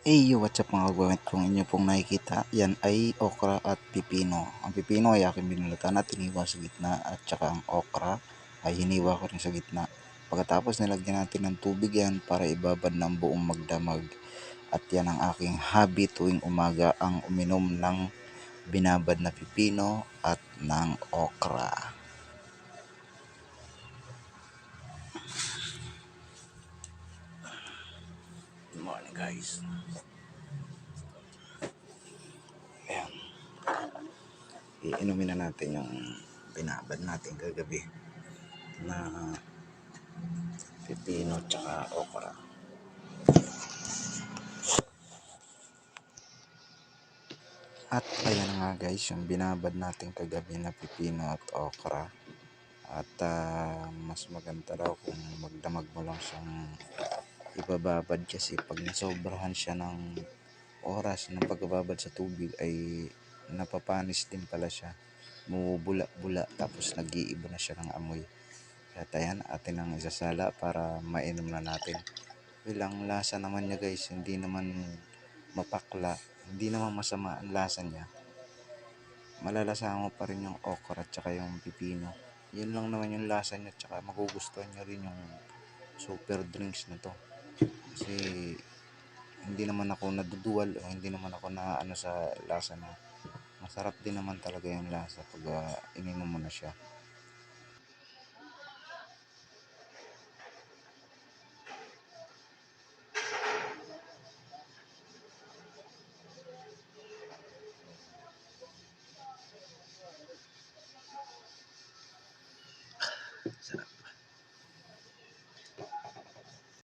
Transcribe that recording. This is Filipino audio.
Hey, what's up mga kagwawit? Kung inyo pong nakikita, yan ay okra at pipino. Ang pipino ay aking binulutan at iniwa sa gitna at saka ang okra ay hiniwa ko rin sa gitna. Pagkatapos nilagyan natin ng tubig yan para ibabad ng buong magdamag. At yan ang aking hobby tuwing umaga ang uminom ng binabad na pipino at ng okra. Guys. Ayan. Iinumin na natin yung binabad natin kagabi na pipino tsaka okra. At ayan nga guys, yung binabad natin kagabi na pipino at okra. At ah, mas maganda raw kung magdamag mo lang siyang ibababad kasi pag nasobrahan siya ng oras ng pagbabad sa tubig ay napapanis din pala siya. Bumubula-bula tapos nag-iiba na siya ng amoy. Kaya ayan, atin ang isasala para mainom na natin. Bilang lasa naman niya guys, hindi naman mapakla, hindi naman masama ang lasa niya. Malalasahan mo pa rin yung okra at saka yung pipino. Yun lang naman yung lasa niya at saka magugustuhan niyo rin yung super drinks na to kasi hindi naman ako nadudual o hindi naman ako na ano sa lasa na masarap din naman talaga yung lasa pag uh, ininom mo na siya Sarap.